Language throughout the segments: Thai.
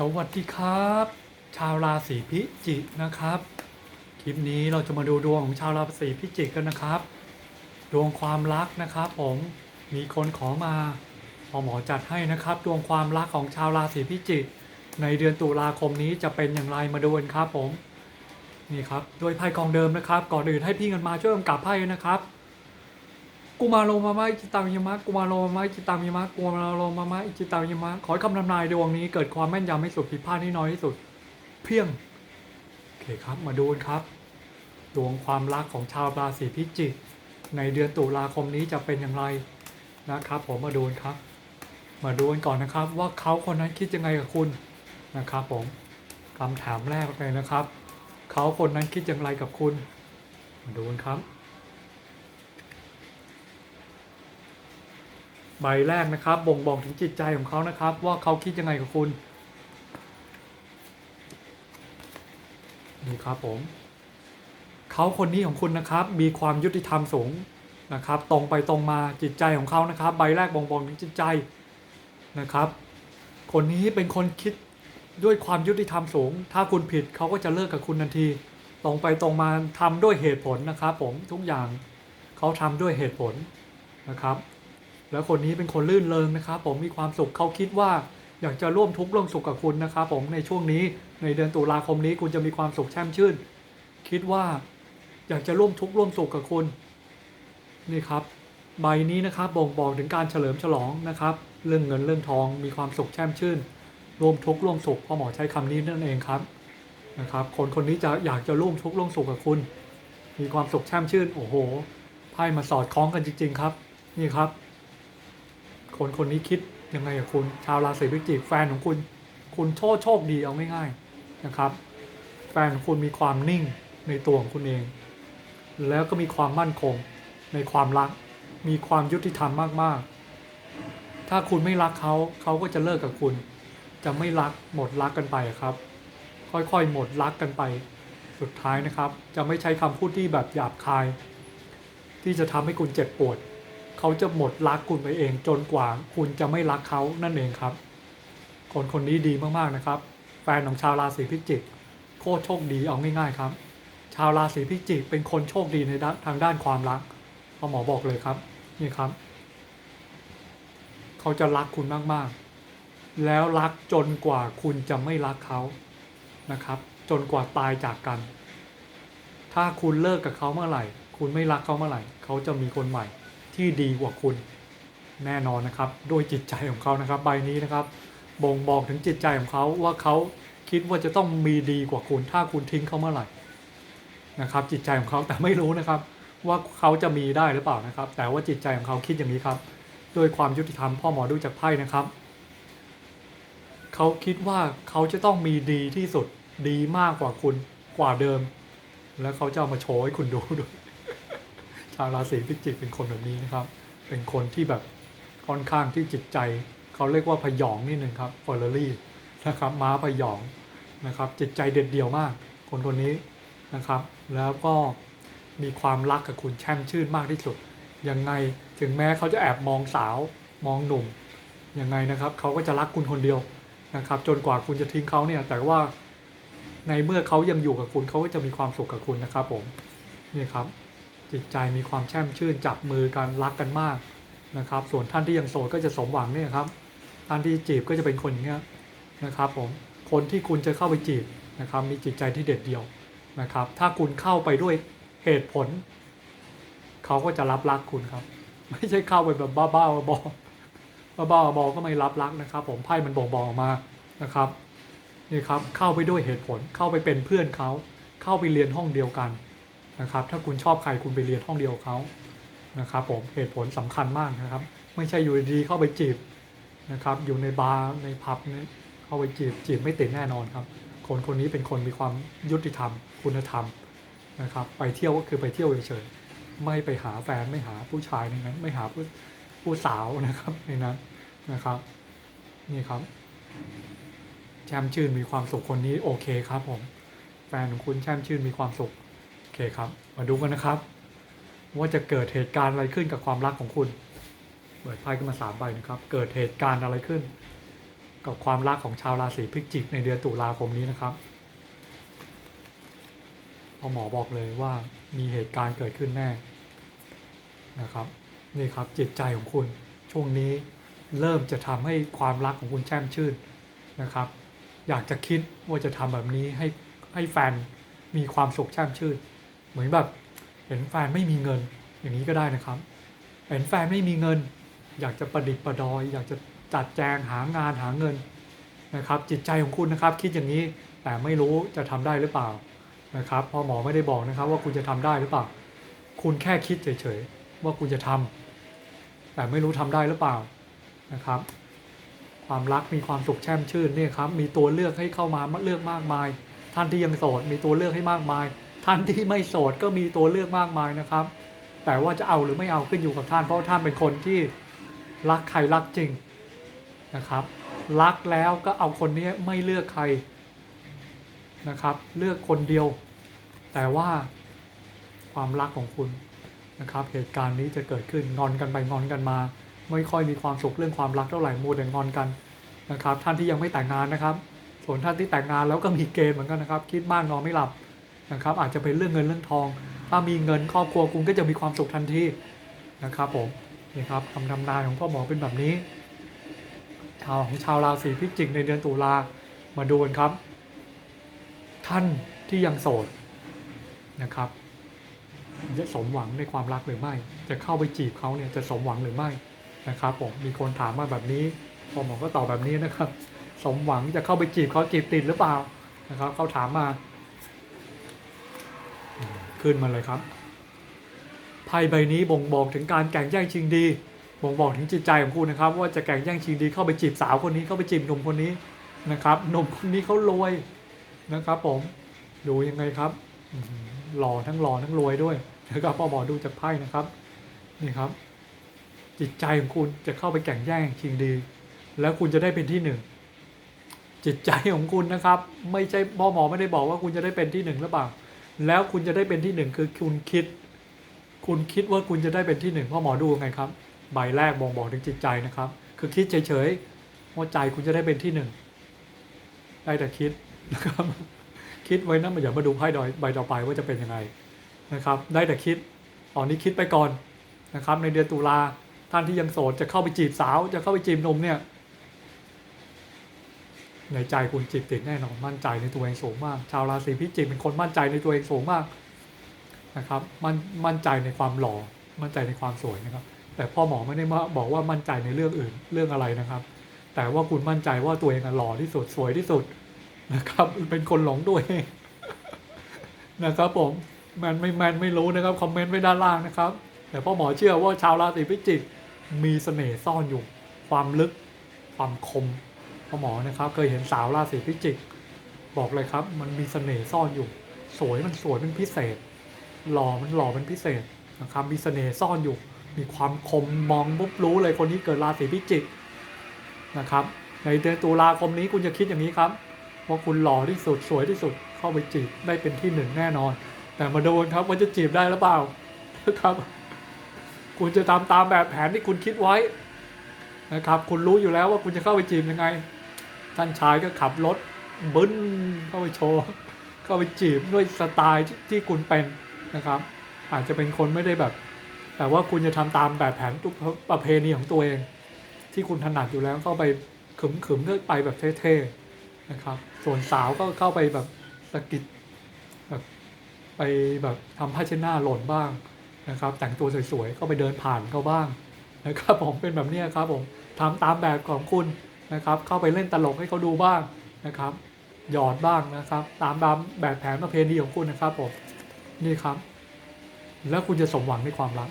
สวัสดีครับ ชาวราศีพิจิกนะครับ คลิปนี้เราจะมาดูดวงของชาวราศีพิจิกกันนะครับ ดวงความรักนะครับผมมีคนขอมาพอหมอจัดให้นะครับ ดวงความรักของชาวราศีพิจิกในเดือนตุลาคมนี้จะเป็นอย่างไรมาดูกันครับผมนี่ครับโดยไพ่กองเดิมนะครับ ก่อนอื่นให้พี่เงินมาช่วยกำกับไพ่นะครับ กุมารโลมามาอิจิตังยมะกุมารโลมามาอิจิตังยมะกุมารโลมามาอิจิตังยมะขอให้คำทำนายดวงนี้เกิดความแม่นยำไม่สุดผิดพลาดที่น้อยที่สุด เพียงโอเคครับมาดูกันครับ ดวงความรักของชาวราศีพิจิกในเดือนตุลาคมนี้จะเป็นอย่างไรนะครับ ผมมาดูกันครับ มาดูกันก่อนนะครับ ว่าเขาคนนั้นคิดยังไงกับคุณนะครับ ผมคำถามแรกเลยนะครับ เขาคนนั้นคิดอย่างไรกับคุณ มาดูกันครับ ใบแรกนะครับ บ่งบอกถึงจิตใจของเขานะครับ ว่าเขาคิดยังไงกับคุณ นี่ครับผม เขาคนนี้ของคุณนะครับ มีความยุติธรรมสูงนะครับ ตรงไปตรงมาจิตใจของเขานะครับ ใบแรกบ่งบอกถึงจิตใจนะครับ คนนี้เป็นคนคิดด้วยความยุติธรรมสูง ถ้าคุณผิดเขาก็จะเลิกกับคุณทันที ตรงไปตรงมาทำด้วยเหตุผลนะครับ ผมทุกอย่างเขาทำด้วยเหตุผลนะครับ แล้วคนนี้เป็นคนลื่นเริงนะครับ ผมมีความสุขเขาคิดว่า อยากจะร่วมทุกข์ร่วมสุขกับคุณนะครับผมในช่วงนี้ในเดือนตุลาคมนี้คุณจะมีความสุขแช่มชื่น คิดว่า อยากจะร่วมทุกข์ร่วมสุขกับคุณนี่ครับ ใบนี้นะครับบ่งบอกถึงการเฉลิมฉลองนะครับ เรื่องเงินเรื่องทองมีความสุขแช่มชื่นร่วมทุกข์ร่วมสุขพ่อหมอใช้คำนี้นั่นเองครับนะครับ คนคนนี้จะอยากจะร่วมทุกข์ร่วมสุขกับคุณ มีความสุขแช่มชื่น โอ้โหไพ่มาสอดคล้องกันจริง ๆ ครับ นี่ครับ คนคนนี้คิดยังไงกับคุณชาวราศีพิจิกแฟนของคุณ คุณโชคโชคดีเอาง่ายๆนะครับ แฟนของคุณมีความนิ่งในตัวของคุณเอง แล้วก็มีความมั่นคงในความรัก มีความยุติธรรมมากๆ ถ้าคุณไม่รักเขาเขาก็จะเลิกกับคุณ จะไม่รักหมดรักกันไปครับ ค่อยๆหมดรักกันไป สุดท้ายนะครับ จะไม่ใช้คำพูดที่แบบหยาบคาย ที่จะทำให้คุณเจ็บปวด เขาจะหมดรักคุณไปเองจนกว่าคุณจะไม่รักเขานั่นเองครับ คนคนนี้ดีมากๆนะครับ แฟนของชาวราศีพิจิกโคตรโชคดีเอาง่ายๆครับ ชาวราศีพิจิกเป็นคนโชคดีในด้านทางด้านความรักพอหมอบอกเลยครับนี่ครับ เขาจะรักคุณมากๆ แล้วรักจนกว่าคุณจะไม่รักเขานะครับ จนกว่าตายจากกัน ถ้าคุณเลิกกับเขาเมื่อไหร่ คุณไม่รักเขาเมื่อไหร่ เขาจะมีคนใหม่ ที่ดีกว่าคุณแน่นอนนะครับด้วยจิตใจของเขานะครับ ใบนี้นะครับ บ่งบอกถึงจิตใจของเขาว่าเขาคิดว่าจะต้องมีดีกว่าคุณ ถ้าคุณทิ้งเขาเมื่อไหร่นะครับ จิตใจของเขาแต่ไม่รู้นะครับ ว่าเขาจะมีได้หรือเปล่านะครับ แต่ว่าจิตใจของเขาคิดอย่างนี้ครับด้วยความยุติธรรมพ่อหมอดูจากไพ่นะครับเขาคิดว่าเขาจะต้องมีดีที่สุดดีมากกว่าคุณกว่าเดิม แล้วเขาจะเอามาโชว์ให้คุณดูด้วย ชาวราศีพิจิกเป็นคนแบบนี้นะครับ เป็นคนที่แบบค่อนข้างที่จิตใจ เขาเรียกว่าพยองนิดนึงครับเฟอร์รารี่นะครับม้าพยองนะครับ จิตใจเด็ดเดี่ยวมาก คนคนนี้นะครับ แล้วก็มีความรักกับคุณแช่มชื่นมากที่สุดยังไงถึงแม้เขาจะแอบมองสาวมองหนุ่มยังไงนะครับ เขาก็จะรักคุณคนเดียวนะครับ จนกว่าคุณจะทิ้งเขาเนี่ย แต่ว่าในเมื่อเขายังอยู่กับคุณเขาก็จะมีความสุขกับคุณนะครับผมนี่ครับ จิตใจมีความแช่มชื่นจับมือกันรักกันมากนะครับ ส่วนท่านที่ยังโสดก็จะสมหวังเนี่ยครับ ท่านที่จีบก็จะเป็นคนอย่างเงี้ยนะครับผมคนที่คุณจะเข้าไปจีบนะครับ มีจิตใจที่เด็ดเดี่ยวนะครับ ถ้าคุณเข้าไปด้วยเหตุผล เขาก็จะรับรักคุณครับ ไม่ใช่เข้าไปแบบบ้าๆบอๆบ้าๆบอๆก็ไม่รับรักนะครับ ผมไพ่มันบอกบอกออกมานะครับนี่ครับเข้าไปด้วยเหตุผลเข้าไปเป็นเพื่อนเขา เข้าไปเรียนห้องเดียวกัน นะครับ ถ้าคุณชอบใครคุณไปเรียนห้องเดียวเขานะครับผมเหตุผลสำคัญมากนะครับ ไม่ใช่อยู่ดีเข้าไปจีบนะครับ อยู่ในบาร์ในผับนี่เข้าไปจีบจีบไม่ติดแน่นอนครับ คนคนนี้เป็นคนมีความยุติธรรม คุณธรรมนะครับ ไปเที่ยวก็คือไปเที่ยวเฉยๆไม่ไปหาแฟนไม่หาผู้ชายในนั้นไม่หาผู้ผู้สาวนะครับในนั้นนะครับนี่ครับแช่มชื่นมีความสุขคนนี้โอเคครับผมแฟนของคุณแช่มชื่นมีความสุข เคครับ มาดูกันนะครับ ว่าจะเกิดเหตุการณ์อะไรขึ้นกับความรักของคุณเปิดไพ่ขึ้นมาสามใบนะครับ เกิดเหตุการณ์อะไรขึ้น กับความรักของชาวราศีพฤศจิกในเดือนตุลาคมนี้นะครับพอหมอบอกเลยว่ามีเหตุการณ์เกิดขึ้นแน่นะครับ นี่ครับจิตใจของคุณช่วงนี้เริ่มจะทำให้ความรักของคุณแช่มชื่นนะครับ อยากจะคิดว่าจะทำแบบนี้ให้ให้แฟนมีความสุขแช่มชื่น เหมือนแบบเห็นแฟนไม่มีเงินอย่างนี้ก็ได้นะครับ เห็นแฟนไม่มีเงิน อยากจะประดิษฐ์ประดอย อยากจะจัดแจงหางานหาเงินนะครับ จิตใจของคุณนะครับ คิดอย่างนี้แต่ไม่รู้จะทำได้หรือเปล่านะครับพอหมอไม่ได้บอกนะครับว่าคุณจะทำได้หรือเปล่า คุณแค่คิดเฉยๆว่าคุณจะทำแต่ไม่รู้ทำได้หรือเปล่านะครับ ความรักมีความสุขแช่มชื่นเนี่ยครับมีตัวเลือกให้เข้ามาเลือกมากมาย ท่านที่ยังโสดมีตัวเลือกให้มากมาย ท่านที่ไม่โสดก็มีตัวเลือกมากมายนะครับ แต่ว่าจะเอาหรือไม่เอาขึ้นอยู่กับท่าน เพราะท่านเป็นคนที่รักใครรักจริงนะครับ รักแล้วก็เอาคนนี้ไม่เลือกใครนะครับ เลือกคนเดียว แต่ว่าความรักของคุณนะครับ เหตุการณ์นี้จะเกิดขึ้นงอนกันไปงอนกันมา ไม่ค่อยมีความสุขเรื่องความรักเท่าไหร่มัวแต่งอนกันนะครับ ท่านที่ยังไม่แต่งงานนะครับ ส่วนท่านที่แต่งงานแล้วก็มีเกณฑ์เหมือนกันนะครับ คิดมากนอนไม่หลับ นะครับ อาจจะเป็นเรื่องเงินเรื่องทอง ถ้ามีเงินครอบครัวคุณก็จะมีความสุขทันทีนะครับผมนี่ครับคำทำนายของพ่อหมอเป็นแบบนี้ชาวของชาวราศีพิจิกในเดือนตุลามาดูกันครับ ท่านที่ยังโสดนะครับจะสมหวังในความรักหรือไม่ จะเข้าไปจีบเขาเนี่ยจะสมหวังหรือไม่นะครับผมมีคนถามมาแบบนี้พ่อหมอก็ตอบแบบนี้นะครับ สมหวังจะเข้าไปจีบเขาจีบติดหรือเปล่านะครับเขาถามมา ขึ้นมาเลยครับ ไพ่ใบนี้บ่งบอกถึงการแข่งแย่งชิงดี บ่งบอกถึงจิตใจของคุณนะครับ ว่าจะแข่งแย่งชิงดีเข้าไปจีบสาวคนนี้เข้าไปจีบหนุ่มคนนี้นะครับหนุ่มคนนี้เขารวยนะครับผมดูยังไงครับหล่อทั้งหล่อทั้งรวยด้วยนะครับพอบอดูจากไพ่นะครับนี่ครับ จิตใจของคุณจะเข้าไปแข่งแย่งชิงดี แล้วคุณจะได้เป็นที่หนึ่งจิตใจของคุณนะครับ ไม่ใช่พ่อหมอไม่ได้บอกว่าคุณจะได้เป็นที่หนึ่งหรือเปล่า แล้วคุณจะได้เป็นที่หนึ่งคือคุณคิด คุณคิดว่าคุณจะได้เป็นที่หนึ่งพ่อหมอดูไงครับ ใบแรกบ่งบอกถึงจิตใจนะครับ คือคิดเฉยๆว่าใจคุณจะได้เป็นที่หนึ่งได้แต่คิดนะครับ คิดไว้นะมันอย่ามาดูไพ่ดอยใบต่อไปว่าจะเป็นยังไงนะครับ ได้แต่คิดตอนนี้คิดไปก่อนนะครับ ในเดือนตุลาท่านที่ยังโสดจะเข้าไปจีบสาว จะเข้าไปจีบนมเนี่ย ในใจคุณจิตติดแน่นอนมั่นใจในตัวเองสูงมาก ชาวราศีพิจิกเป็นคนมั่นใจในตัวเองสูงมากนะครับ มั่นมั่นใจในความหล่อมั่นใจในความสวยนะครับ แต่พ่อหมอไม่ได้มาบอกว่ามั่นใจในเรื่องอื่นเรื่องอะไรนะครับ แต่ว่าคุณมั่นใจว่าตัวเองหล่อที่สุดสวยที่สุดนะครับ เป็นคนหลงตัวเองนะครับผมแมนไม่แมนไม่รู้นะครับคอมเมนต์ไว้ด้านล่างนะครับ แต่พ่อหมอเชื่อว่าชาวราศีพิจิกมีเสน่ห์ซ่อนอยู่ ความลึก ความคม พ่อหมอนะครับเคยเห็นสาวราศีพิจิก บอกเลยครับ มันมีเสน่ห์ซ่อนอยู่ สวยมันสวยเป็นพิเศษ หล่อมันหล่อเป็นพิเศษนะครับมีเสน่ห์ซ่อนอยู่ มีความคมมองปุ๊บรู้เลยคนที่เกิดราศีพิจิกนะครับ ในเดือนตุลาคมนี้คุณจะคิดอย่างนี้ครับว่าคุณหล่อที่สุดสวยที่สุดเข้าไปจีบได้เป็นที่หนึ่งแน่นอน แต่มาดูกันครับว่าจะจีบได้หรือเปล่านะครับ คุณจะทำตามแบบแผนที่คุณคิดไว้นะครับ คุณรู้อยู่แล้วว่าคุณจะเข้าไปจีบยังไง ท่านชายก็ขับรถบึ้นเข้าไปโชว์เข้าไปจีบด้วยสไตล์ที่คุณเป็นนะครับ อาจจะเป็นคนไม่ได้แบบ แต่ว่าคุณจะทำตามแบบแผนทุกประเพณีของตัวเอง ที่คุณถนัดอยู่แล้วเข้าไปขึมขึมๆเพื่อไปแบบเท่ๆนะครับ ส่วนสาวก็เข้าไปแบบสะกิดแบบไปแบบทำผ้าเช็ดหน้าหล่นบ้างนะครับ แต่งตัวสวยๆก็ไปเดินผ่านเขาบ้างนะครับผมเป็นแบบนี้ครับผมทำตามแบบของคุณ นะครับ เข้าไปเล่นตลกให้เขาดูบ้างนะครับ หยอดบ้างนะครับ ตามตามแบบแผนประเพณีของคุณนะครับผมนี่ครับ แล้วคุณจะสมหวังในความรัก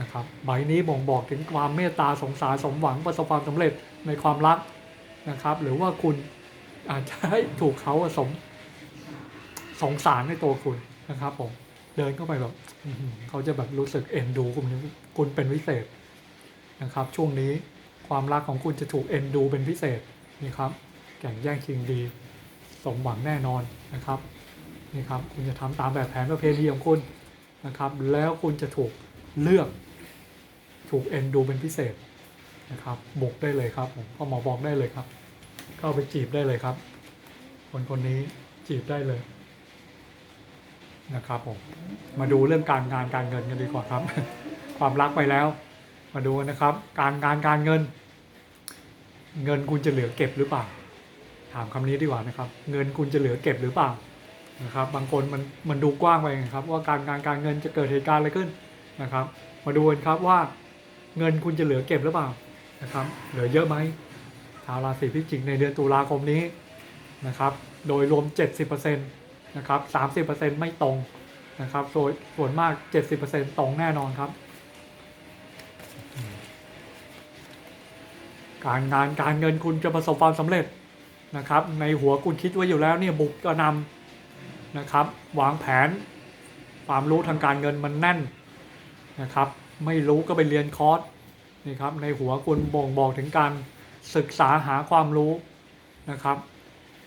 นะครับใบนี้บ่งบอกถึงความเมตตาสงสารสมหวังประสบความสำเร็จในความรักนะครับ หรือว่าคุณอาจจะให้ถูกเขาสมสงสารในตัวคุณนะครับผมเดินเข้าไปแบบเขาจะแบบรู้สึกเอ็นดูคุณคุณเป็นพิเศษนะครับ ช่วงนี้ ความรักของคุณจะถูกเอ็นดูเป็นพิเศษนี่ครับแข่งแย่งชิงดี สมหวังแน่นอนนะครับนี่ครับคุณจะทำตามแบบแผนประเพณีของคุณนะครับ แล้วคุณจะถูกเลือกถูกเอ็นดูเป็นพิเศษนะครับบุกได้เลยครับผมพ่อหมอบอกได้เลยครับ เข้าไปจีบได้เลยครับ คนคนนี้จีบได้เลยนะครับผมมาดูเรื่องการงานการเงินกันดีกว่าครับ ความรักไปแล้ว มาดูกันนะครับ การงานการเงิน เงินคุณจะเหลือเก็บหรือเปล่า ถามคำนี้ดีกว่านะครับ เงินคุณจะเหลือเก็บหรือเปล่านะครับ บางคนมันมันดูกว้างไปนะครับ ว่าการงานการเงินจะเกิดเหตุการณ์อะไรขึ้นนะครับ มาดูกันครับว่าเงินคุณจะเหลือเก็บหรือเปล่านะครับ เหลือเยอะไหมชาวราศีพิจิกในเดือนตุลาคมนี้นะครับ โดยรวม 70%นะครับ 30%ไม่ตรงนะครับโดยส่วนมาก 70%ตรงแน่นอนครับ การงานการเงินคุณจะประสบความสำเร็จนะครับ ในหัวคุณคิดไว้อยู่แล้วเนี่ยบุกกระนำนะครับ วางแผน ความรู้ทางการเงินมันแน่นนะครับ ไม่รู้ก็ไปเรียนคอร์สนี่ครับในหัวคุณบ่งบอกถึงการศึกษาหาความรู้นะครับ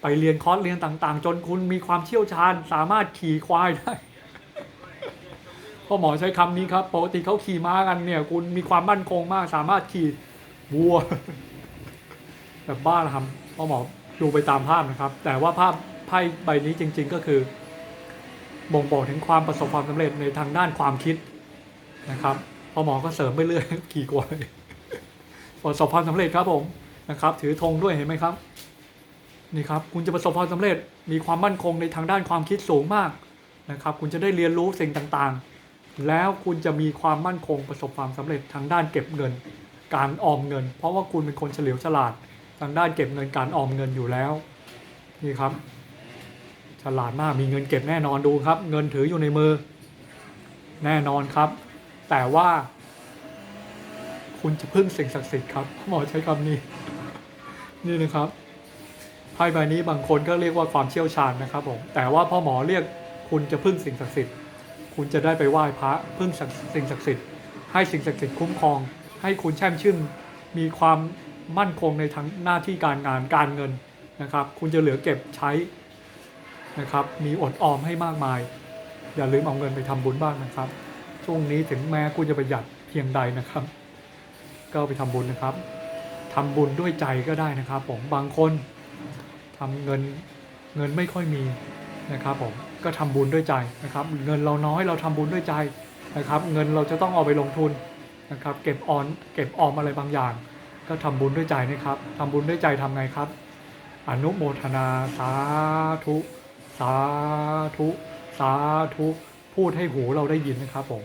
ไปเรียนคอร์สเรียนต่างๆ จนคุณมีความเชี่ยวชาญ สามารถขี่ควายได้พ่อหมอใช้คำนี้ครับปกติเขาขี่ม้ากันเนี่ย คุณมีความมั่นคงมาก สามารถขี่วัว แบบบ้านะครับพ่อหมอดูไปตามภาพนะครับ แต่ว่าภาพไพ่ใบนี้จริง ๆ ก็คือ บ่งบอกถึงความประสบความสำเร็จในทางด้านความคิดนะครับพ่อหมอก็เสริมไปเรื่อยขี่กวายประสบความสำเร็จครับผมนะครับ ถือธงด้วยเห็นไหมครับนี่ครับ คุณจะประสบความสำเร็จมีความมั่นคงในทางด้านความคิดสูงมากนะครับ คุณจะได้เรียนรู้สิ่งต่างๆ แล้วคุณจะมีความมั่นคงประสบความสำเร็จทางด้านเก็บเงิน การออมเงิน เพราะว่าคุณเป็นคนเฉลียวฉลาด ทางด้านเก็บเงินการออมเงินอยู่แล้วนี่ครับ ฉลาดมากมีเงินเก็บแน่นอนดูครับ เงินถืออยู่ในมือ แน่นอนครับ แต่ว่า คุณจะพึ่งสิ่งศักดิ์สิทธิ์ครับหมอใช้คำนี้ นี่นะครับไพ่ใบนี้บางคนก็เรียกว่าความเชี่ยวชาญนะครับผมแต่ว่าพ่อหมอเรียกคุณจะพึ่งสิ่งศักดิ์สิทธิ์คุณจะได้ไปไหว้พระพึ่งสิ่งศักดิ์สิทธิ์ให้สิ่งศักดิ์สิทธิ์คุ้มครอง ให้คุณแช่มชื่นมีความ มั่นคงในทางหน้าที่การงานการเงินนะครับ คุณจะเหลือเก็บใช้นะครับ มีอดออมให้มากมาย อย่าลืมเอาเงินไปทำบุญบ้างนะครับ ช่วงนี้ถึงแม้คุณจะประหยัดเพียงใดนะครับ ก็ไปทำบุญนะครับทำบุญด้วยใจก็ได้นะครับผมบางคนทำเงินเงินไม่ค่อยมีนะครับผมก็ทำบุญด้วยใจนะครับ เงินเราน้อยเราทำบุญด้วยใจนะครับ เงินเราจะต้องเอาไปลงทุนนะครับ เก็บออนเก็บออมอะไรบางอย่าง ก็ทำบุญด้วยใจนะครับทำบุญด้วยใจทำไงครับ อนุโมทนาสาธุ สาธุ สาธุ พูดให้หูเราได้ยินนะครับผม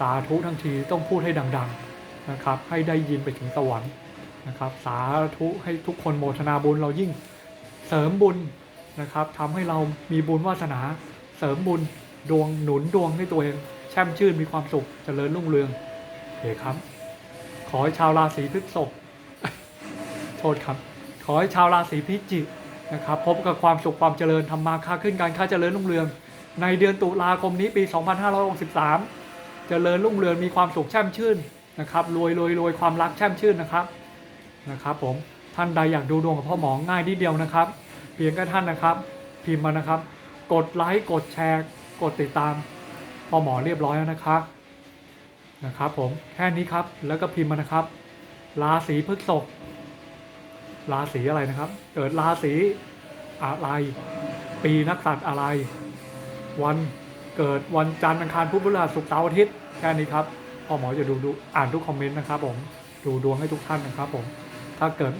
สาธุทั้งทีต้องพูดให้ดังๆนะครับ ให้ได้ยินไปถึงสวรรค์นะครับ สาธุให้ทุกคนโมทนาบุญเรายิ่งเสริมบุญนะครับทำให้เรามีบุญวาสนา เสริมบุญดวงหนุนดวงให้ตัวเองแช่มชื่นมีความสุขเจริญรุ่งเรืองโอเคครับ ขอให้ชาวราศีพฤษภ โทษครับ ขอให้ชาวราศีพิจิกนะครับพบกับความสุขความเจริญทำมาค้าขึ้นการค้าเจริญรุ่งเรือง ในเดือนตุลาคมนี้ปี 2563 เจริญรุ่งเรืองมีความสุขแช่มชื่นนะครับรวยรวยรวยความรักแช่มชื่นนะครับนะครับ ผมท่านใดอยากดูดวงกับพ่อหมอง่ายนิดเดียวนะครับ เพียงแค่ท่านนะครับ พิมพ์มานะครับ กดไลค์กดแชร์กดติดตามพ่อหมอเรียบร้อยแล้วนะครับนะครับ ผมแค่นี้ครับแล้วก็พิมพ์มานะครับ ราศีพฤษภ ราศีอะไรนะครับ เกิดราศีอะไร ปีนักษัตริย์อะไร วันเกิดวันจันทร์อังคารพุธพฤหัสศุกร์เสาร์อาทิตย์แค่นี้ครับพ่อหมอจะดูดูอ่านทุกคอมเมนต์นะครับผมดูดวงให้ทุกท่านนะครับผม ถ้าเกิด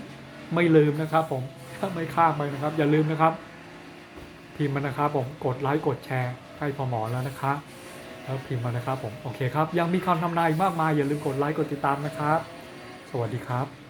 ไม่ลืมนะครับผมถ้าไม่ข้ามไปนะครับ อย่าลืมนะครับ พิมพ์มานะครับผมกดไลค์กดแชร์ให้พ่อหมอแล้วนะครับแล้วพิมพ์มานะครับผมโอเคครับ ยังมีคำทำนายมากมายอย่าลืมกดไลค์กดติดตามนะครับ สวัสดีครับ